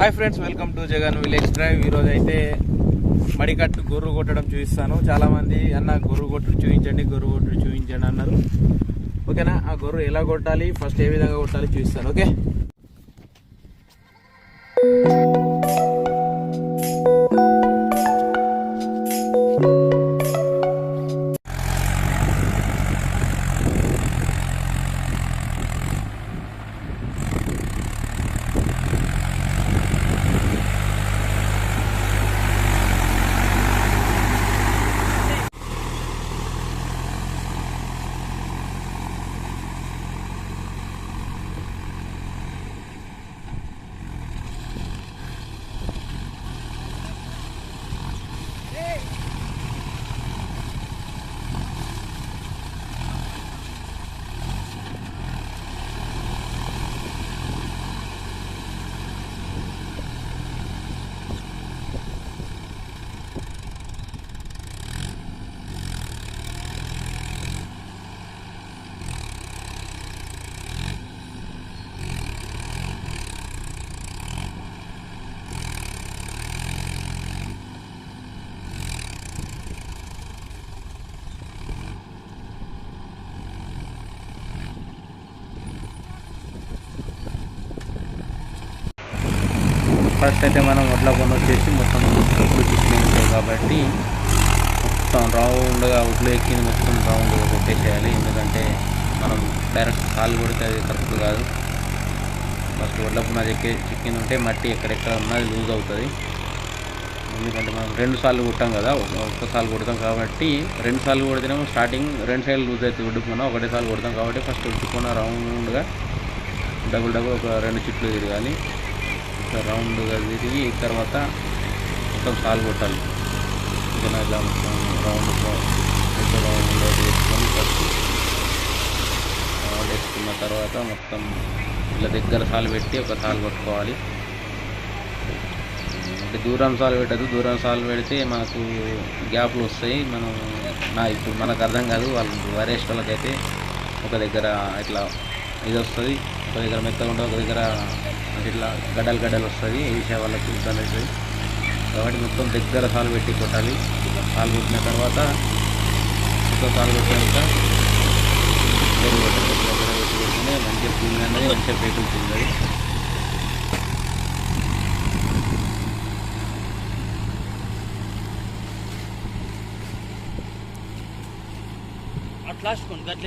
Hi friends welcome to Jagan village drive ఈరోజు అయితే మడికట్టు గొర్రు కొట్టడం చూపిస్తాను. చాలా మంది అన్న గొర్రు కొట్టుడు చూపించండి గొర్రు కొట్టుడు చూపించండి అన్నారు. ఓకేనా? ఆ గొర్రు ఎలా కొట్టాలి? ఫస్ట్ ఏ విధంగా కొట్టాలి చూపిస్తాను ఓకే? ఫస్ట్ అయితే మనం వడ్ల కొండ వచ్చేసి మొత్తం ఉడ్లు చిక్కులు కాబట్టి మొత్తం రౌండ్గా ఒడ్లు ఎక్కింది మొత్తం రౌండ్గా కొట్టేసేయాలి. ఎందుకంటే మనం డైరెక్ట్ కాలు కొడితే అది కరెక్ట్ కాదు. ఫస్ట్ వడ్ల పునాది ఎక్కే చిక్కింది ఉంటే మట్టి ఎక్కడెక్కడ ఉన్నది లూజ్ అవుతుంది. ఎందుకంటే మనం రెండు సార్లు కొట్టాం కదా ఒక్కసారి కొడతాం కాబట్టి రెండు సార్లు కొడితేనేమో స్టార్టింగ్ రెండు సైడ్లు లూజ్ అవుతుంది ఉడ్డుకున్న ఒకటేసారి కొడతాం కాబట్టి ఫస్ట్ ఉడ్డుకున్న రౌండ్గా డబుల్ డబుల్ ఒక రెండు చిట్లు తిరగాలి. ఇట్లా రౌండ్గా తిరిగి తర్వాత మొత్తం సాల్ కొట్టాలి. ఇంకా ఇలా మొత్తం రౌండ్ రౌండ్లో రౌండ్ వేసుకొని ఫస్ట్ రౌండ్ వేసుకున్న తర్వాత మొత్తం ఇలా దగ్గర సాలు పెట్టి ఒక సాలు కొట్టుకోవాలి అంటే దూరం సాలు పెట్టదు దూరం సాలు పెడితే మనకు గ్యాప్లు వస్తాయి. మనం నా ఇప్పుడు మనకు అర్థం కాదు. వాళ్ళు వరేస్ట్ వాళ్ళకైతే ఒక దగ్గర ఇట్లా ఇది వస్తుంది. ఒక దగ్గర మెత్తగా ఉంటుంది ఒక దగ్గర అంటే ఇట్లా గడ్డలు గడ్డలు వస్తుంది వేసే వాళ్ళకి ఇబ్బంది అవుతుంది. కాబట్టి మొత్తం దగ్గర సాలు పెట్టి కొట్టాలి. సాలు కొట్టిన తర్వాత మొత్తం సాలు కొట్టాక పెరుగు కొట్టాలి. దగ్గర పెట్టి కొట్టుకుని మంచిగా పూమి అనేది మంచిగా పేకులుతుంది అట్లా గట్ల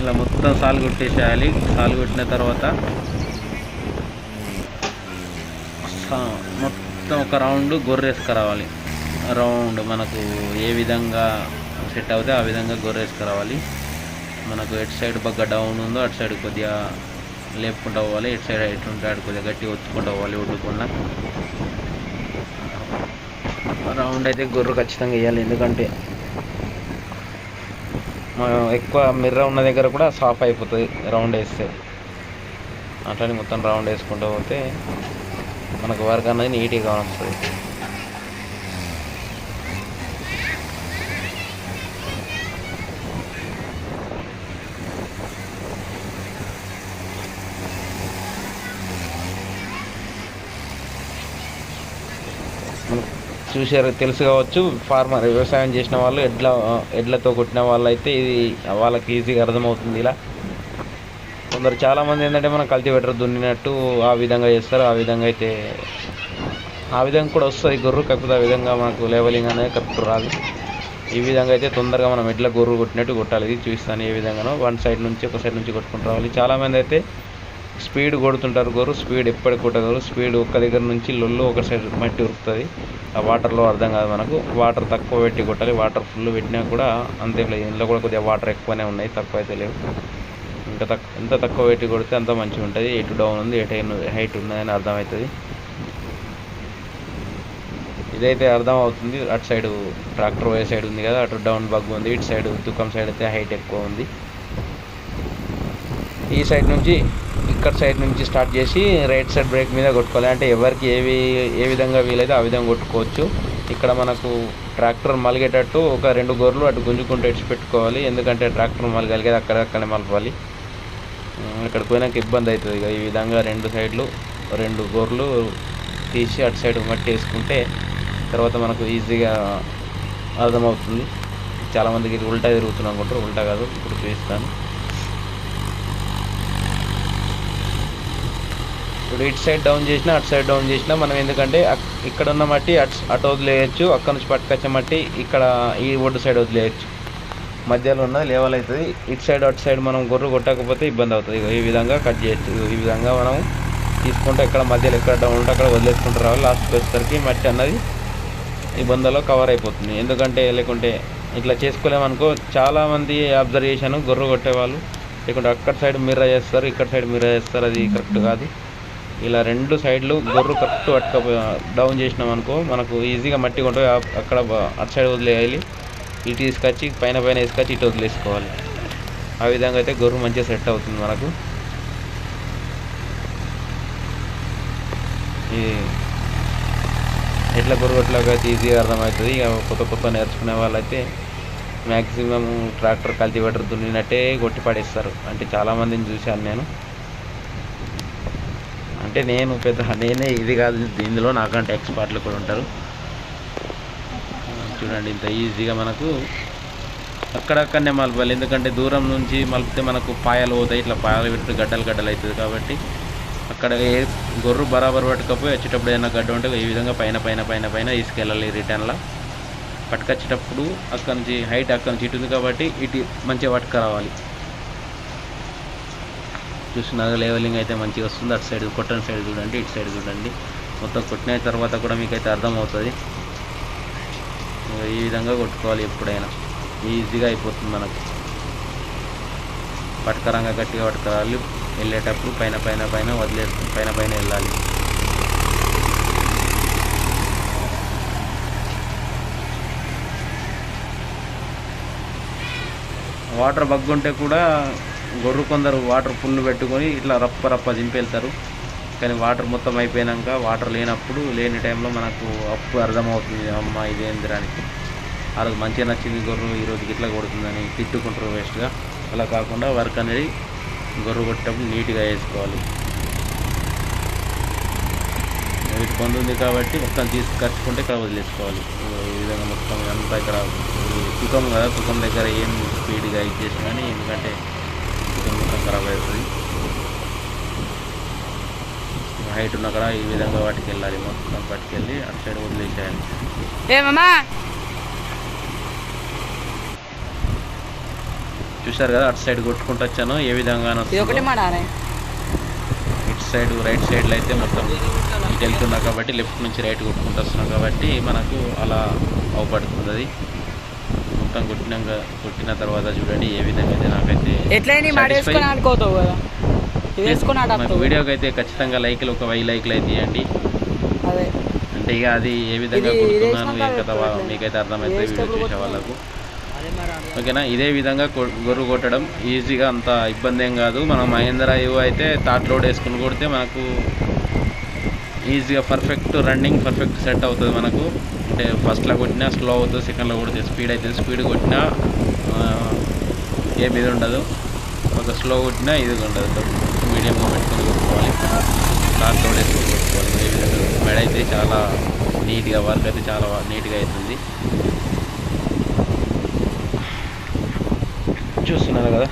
ఇలా మొత్తం సాలు కొట్టేసేయాలి. సాలు కొట్టిన తర్వాత మొత్తం ఒక రౌండ్ గొర్రెసుకురావాలి. రౌండ్ మనకు ఏ విధంగా సెట్ అవుతే ఆ విధంగా గొర్రెసుకురావాలి. మనకు ఎటు సైడ్ బాగా డౌన్ ఉందో అటు సైడ్ కొద్దిగా లేపుకుంటూ పోవాలి. ఎటు సైడ్ ఎటు ఉంటే అటు కొద్దిగా గట్టిగా ఒత్తుకుంటూ పోవాలి ఒడ్డుకున్న రౌండ్ అయితే గొర్రె ఖచ్చితంగా వేయాలి. ఎందుకంటే ఎక్కువ మిర్ర ఉన్న దగ్గర కూడా సాఫ్ అయిపోతుంది రౌండ్ వేస్తే. అట్లని మొత్తం రౌండ్ వేసుకుంటూ పోతే మనకు వర్క్ అనేది నీట్గా వస్తుంది. చూసారు తెలుసు కావచ్చు. ఫార్మర్ వ్యవసాయం చేసిన వాళ్ళు ఎడ్ల ఎడ్లతో కొట్టిన వాళ్ళు అయితే ఇది వాళ్ళకి ఈజీగా అర్థమవుతుంది ఇలా. కొందరు చాలామంది ఏంటంటే మనం కల్టివేటర్ దున్నినట్టు ఆ విధంగా చేస్తారు. ఆ విధంగా అయితే ఆ విధంగా కూడా వస్తుంది గొర్రు. కాకపోతే ఆ విధంగా మనకు లెవెలింగ్ అనేది కరెక్ట్ రాదు. ఈ విధంగా అయితే తొందరగా మనం ఎడ్ల గొర్రు కొట్టినట్టు కొట్టాలి. ఇది చూస్తాను ఏ విధంగానో. వన్ సైడ్ నుంచి ఒక సైడ్ నుంచి కొట్టుకుంటూ రావాలి. చాలామంది అయితే స్పీడ్ కొడుతుంటారు గోరు స్పీడ్ ఎప్పటికి కొట్టగలరు స్పీడ్ ఒక్క దగ్గర నుంచి లొల్లు ఒక సైడ్ మట్టి ఉరుకుతుంది. ఆ వాటర్లో అర్థం కాదు మనకు. వాటర్ తక్కువ పెట్టి కొట్టాలి. వాటర్ ఫుల్ పెట్టినా కూడా అంతే లేదు ఇందులో కూడా కొద్దిగా వాటర్ ఎక్కువనే ఉన్నాయి. తక్కువ అయితే లేవు. ఇంకా తక్కువ ఎంత తక్కువ పెట్టి కొడితే అంత మంచిగా ఉంటుంది. ఎటు డౌన్ ఉంది ఎటు హైట్ ఉన్నదని అర్థమవుతుంది. ఇదైతే అర్థం అవుతుంది అటు సైడ్ ట్రాక్టర్ పోయే సైడ్ ఉంది కదా. అటు డౌన్ బగ్ ఉంది. ఇటు సైడ్ దుకాం సైడ్ అయితే హైట్ ఎక్కువ ఉంది. ఈ సైడ్ నుంచి ఇక్కడ సైడ్ నుంచి స్టార్ట్ చేసి రైట్ సైడ్ బ్రేక్ మీద కొట్టుకోవాలి. అంటే ఎవరికి ఏవి ఏ విధంగా వీలైతే ఆ విధంగా కొట్టుకోవచ్చు. ఇక్కడ మనకు ట్రాక్టర్ మలిగేటట్టు ఒక రెండు గొర్రెలు అటు గుంజుకుంటూ ఇడిచి పెట్టుకోవాలి. ఎందుకంటే ట్రాక్టర్ మలగలిగేది అక్కడక్కడే మలపాలి. ఉమ్, ఇక్కడికి పోయినాక ఇబ్బంది అవుతుంది ఇక. ఈ విధంగా రెండు సైడ్లు రెండు గొర్రెలు తీసి అటు సైడ్ మట్టి వేసుకుంటే తర్వాత మనకు ఈజీగా అర్థమవుతుంది. చాలామందికి ఇది ఉల్టా తిరుగుతున్నాం అనుకుంటారు. ఉల్టా కాదు ఇప్పుడు చూపిస్తాను ఇప్పుడు ఇటు సైడ్ డౌన్ చేసినా అటు సైడ్ డౌన్ చేసినా మనం ఎందుకంటే ఇక్కడ ఉన్న మట్టి అటు అటు వదిలేయచ్చు అక్కడ నుంచి పట్టుకొచ్చే మట్టి ఇక్కడ ఈ ఒడ్డు సైడ్ వదిలేయచ్చు. మధ్యలో ఉన్న లెవెల్ అవుతుంది ఇటు సైడ్ అటు సైడ్ మనం గొర్రె కొట్టకపోతే ఇబ్బంది అవుతుంది. ఈ విధంగా కట్ చేయొచ్చు. ఈ విధంగా మనం తీసుకుంటే ఎక్కడ మధ్యలో ఎక్కడ డౌన్ ఉంటే అక్కడ వదిలేసుకుంటూ రావాలి. లాస్ట్కి వచ్చేసరికి మట్టి అన్నది ఈ కవర్ అయిపోతుంది. ఎందుకంటే లేకుంటే ఇట్లా చేసుకోలేమనుకో చాలామంది అబ్జర్వ్ చేశాను గొర్రె కొట్టేవాళ్ళు. లేకుంటే అక్కడ సైడ్ మిర్ర చేస్తారు ఇక్కడ సైడ్ మిర్ర చేస్తారు అది కరెక్ట్ కాదు. ఇలా రెండు సైడ్లు గొర్రు కరెక్ట్ అట్క డౌన్ చేసినాం అనుకో మనకు ఈజీగా మట్టి ఉంటుంది అక్కడ అటు సైడ్ వదిలేయాలి. ఇటు తీసుకొచ్చి పైన పైన తీసుకొచ్చి ఇటు వదిలేసుకోవాలి. ఆ విధంగా అయితే గొర్రు మంచిగా సెట్ అవుతుంది మనకు. ఈ ఎట్లా గొర్రెట్లాగా అయితే ఈజీగా అర్థమవుతుంది. ఇక కొత్త కొత్త నేర్చుకునే వాళ్ళైతే మ్యాక్సిమం ట్రాక్టర్ కల్టివేటర్ దున్నినట్టే కొట్టి పడేస్తారు. అంటే చాలామందిని చూశాను నేను. అంటే నేను పెద్ద నేనే ఇది కాదు ఇందులో నాకంటే ఎక్స్పర్ట్లు కూడా ఉంటారు. చూడండి ఇంత ఈజీగా మనకు అక్కడక్కడనే మలపాలి. ఎందుకంటే దూరం నుంచి మలిపితే మనకు పాయలు పోతాయి. ఇట్లా పాయలు పెట్టి గడ్డలు గడ్డలు అవుతుంది కాబట్టి అక్కడ ఏ గొర్రు బరాబర్ పట్టుకపోయి వచ్చేటప్పుడు ఏదైనా గడ్డ ఉంటే ఈ విధంగా పైన పైన పైన పైన తీసుకెళ్ళాలి రిటర్న్లో. పట్టుకొచ్చేటప్పుడు అక్కడి నుంచి హైట్ అక్కడి నుంచి ఇటు ఉంది కాబట్టి ఇటు మంచిగా పట్టుకురావాలి. చూసినాక లెవెలింగ్ అయితే మంచిగా వస్తుంది. అటు సైడ్ కొట్టని సైడ్ చూడండి ఇటు సైడ్ చూడండి. మొత్తం కొట్టిన తర్వాత కూడా మీకైతే అర్థమవుతుంది. ఈ విధంగా కొట్టుకోవాలి ఎప్పుడైనా. ఈజీగా అయిపోతుంది మనకు. పట్కరంగా గట్టిగా పట్టుకురావాలి వెళ్ళేటప్పుడు పైన పైన పైన వదిలేసుకుని పైన పైన వెళ్ళాలి. వాటర్ బగ్గుంటే కూడా గొర్రు కొందరు వాటర్ ఫుల్ పెట్టుకొని ఇట్లా రప్ప రప్ప దింపెళ్తారు కానీ వాటర్ మొత్తం అయిపోయినాక వాటర్ లేనప్పుడు లేని టైంలో మనకు అప్పు అర్థమవుతుంది అమ్మ ఇదేందిరా అని. ఆ రోజు మంచిగా నచ్చింది గొర్రె ఈ రోజుకి ఇట్లా కొడుతుందని తిట్టుకుంటారు వేస్ట్గా. అలా కాకుండా వర్క్ అనేది గొర్రె కొట్టేటప్పుడు నీట్గా వేసుకోవాలి. వీటి పొందుంది కాబట్టి మొత్తం తీసుకొచ్చుకుంటే ఇక్కడ వదిలేసుకోవాలి. ఈ విధంగా మొత్తం అంతా ఇక్కడ తుకం కదా తుకం దగ్గర ఏం స్పీడ్గా ఇచ్చేసి కానీ ఎందుకంటే ఖరాబ్ అవుతుంది హైట్ ఉన్న కూడా ఈ విధంగా వాటికి వెళ్ళాలి మొత్తం పట్టుకెళ్ళి అటు సైడ్ వదిలేసేయాలి. ఏమమ్మా చూశారు కదా అటు సైడ్ కొట్టుకుంటూ వచ్చాను ఏ విధంగా ఇటు సైడ్ రైట్ సైడ్లో అయితే మొత్తం ఇటు వెళ్తున్నా కాబట్టి లెఫ్ట్ నుంచి రైట్ కొట్టుకుంటూ వస్తున్నాం కాబట్టి మనకు అలా అవపడుతుంది మొత్తం కొట్టినాక కొట్టిన తర్వాత చూడండి ఏ విధంగా అయితే నాకైతే ఎట్లయినా ఆడుకోతావు కదా? వేసుకొని వీడియోకి అయితే ఖచ్చితంగా లైక్లు ఒక వెయ్యి లైక్లు అయితే ఇవ్వండి అదే. అంటే ఇక అది ఏ విధంగా కొడుతున్నాను ఏం కదా? మీకైతే అర్థమవుతుంది వేస్ట్ వీడియో చూసే? వాళ్ళకు. ఓకేనా? ఇదే విధంగా గొర్రు కొట్టడం ఈజీగా అంత ఇబ్బంది ఏం కాదు. మనం మహేంద్ర ఇవి అయితే తాట్ లోడ్ వేసుకుని కొడితే మనకు ఈజీగా పర్ఫెక్ట్ రన్నింగ్ పర్ఫెక్ట్ సెట్ అవుతుంది మనకు. అంటే ఫస్ట్లో కొట్టినా స్లో అవుతుంది సెకండ్లో కొడితే స్పీడ్ అవుతుంది స్పీడ్ కొట్టినా ఆ, ఏం ఇది ఉండదు. ఒక స్లో కొట్టినా ఇది ఉండదు. మీడియంగా పెట్టుకొని కొట్టుకోవాలి. తాట్ కొట్టుకోవాలి. ఏ విధంగా మెడ అయితే చాలా నీట్గా వర్క్ అయితే చాలా నీట్గా అవుతుంది. చూస్తున్నారు కదా?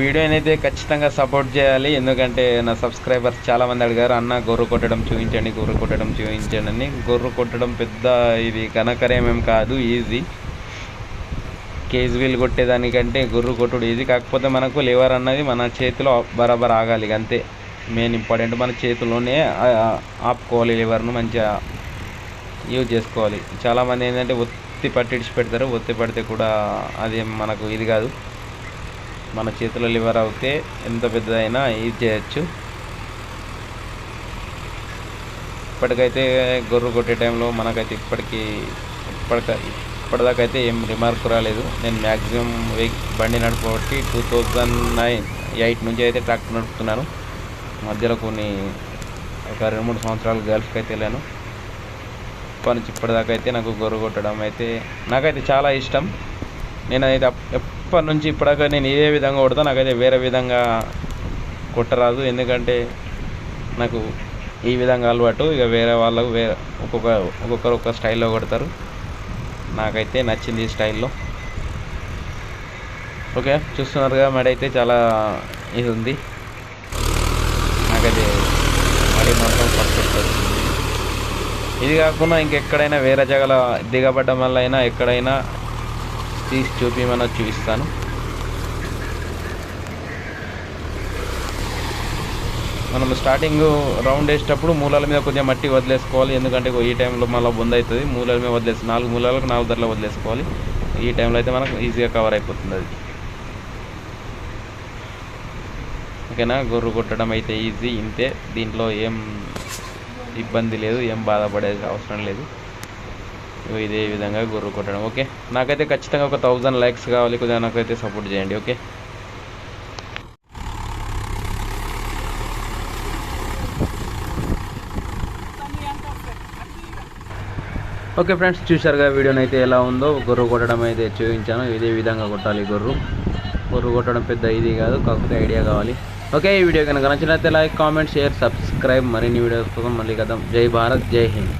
వీడియోని అయితే ఖచ్చితంగా సపోర్ట్ చేయాలి. ఎందుకంటే నా సబ్స్క్రైబర్స్ చాలామంది అడిగారు అన్న గొర్రె కొట్టడం చూపించండి గొర్రె కొట్టడం చూపించండి అని. గొర్రె కొట్టడం పెద్ద ఇది కనకరేమేం కాదు ఈజీ కేజీ వీల్ కొట్టేదానికంటే గొర్రె కొట్టుడు ఈజీ కాకపోతే మనకు లివర్ అన్నది మన చేతిలో బరాబర్ ఆగాలి అంతే. మెయిన్ ఇంపార్టెంట్ మన చేతిలోనే ఆపుకోవాలి లివర్ను మంచిగా యూజ్ చేసుకోవాలి. చాలామంది ఏంటంటే ఒత్తి పట్టిడిచి పెడతారు ఒత్తి పడితే కూడా అది మనకు ఇది కాదు. మన చేతిలో లివర్ అవుతే ఎంత పెద్దదైనా యూజ్ చేయొచ్చు. ఇప్పటికైతే గొర్రె కొట్టే టైంలో మనకైతే ఇప్పటికీ ఇప్పటిక ఇప్పటిదాకా అయితే ఏం రిమార్క్ రాలేదు. నేను మ్యాక్సిమం వెహిక్ బండి నడపబట్టి టూ థౌజండ్ నైన్ ఎయిట్ నుంచి అయితే ట్రాక్టర్ నడుపుతున్నాను. మధ్యలో కొన్ని ఒక రెండు మూడు సంవత్సరాలు గల్ఫ్కి అయితే వెళ్ళాను. ఇప్పటి నుంచి ఇప్పటిదాకా అయితే నాకు గొర్రె కొట్టడం అయితే నాకైతే చాలా ఇష్టం. నేనైతే ఇప్పటి నుంచి ఇప్పటిదాకా నేను ఇదే విధంగా కొడతా నాకైతే వేరే విధంగా కొట్టరాదు. ఎందుకంటే నాకు ఈ విధంగా అలవాటు. ఇక వేరే వాళ్ళకు వేరే ఒక్కొక్క ఒక్కొక్కరు ఒక్క స్టైల్లో కొడతారు. నాకైతే నచ్చింది ఈ స్టైల్లో. ఓకే చూస్తున్నారుగా మడి అయితే చాలా ఇది ఉంది. నాకైతే మడి మాత్రం పర్ఫెక్ట్ ఇది కాకుండా ఇంకెక్కడైనా వేరే జగల దిగబడ్డం వల్ల అయినా ఎక్కడైనా తీసి చూపించమని చూపిస్తాను మనం స్టార్టింగ్ రౌండ్ వేసేటప్పుడు మూలాల మీద కొంచెం మట్టి వదిలేసుకోవాలి. ఎందుకంటే ఈ టైంలో మళ్ళీ బొంద అవుతుంది. మూలాల మీద వదిలేసి నాలుగు మూలాలకు నాలుగు ధరలు వదిలేసుకోవాలి. ఈ టైంలో అయితే మనకు ఈజీగా కవర్ అయిపోతుంది అది. ఓకేనా? గొర్రు కొట్టడం అయితే ఈజీ ఇంతే. దీంట్లో ఏం ఇబ్బంది లేదు. ఏం బాధపడే అవసరం లేదు. ఇదే విధంగా గుర్రు కొట్టడం ఓకే? నాకైతే ఖచ్చితంగా ఒక థౌజండ్ లైక్స్ కావాలి కొద్దిగా నాకైతే సపోర్ట్ చేయండి ఓకే? ఓకే ఫ్రెండ్స్ చూశారుగా వీడియోని అయితే ఎలా ఉందో. గొర్రు కొట్టడం అయితే చూపించాను. ఇదే విధంగా కొట్టాలి గొర్రు. గొర్రు కొట్టడం పెద్ద ఇది కాదు కాకపోతే ఐడియా కావాలి. ఓకే ఈ వీడియో కనుక నచ్చినట్లయితే లైక్ కామెంట్ షేర్ సబ్స్క్రైబ్. మరిన్ని వీడియోస్ కోసం మళ్ళీ కదాం జై భారత్ జై హింద్.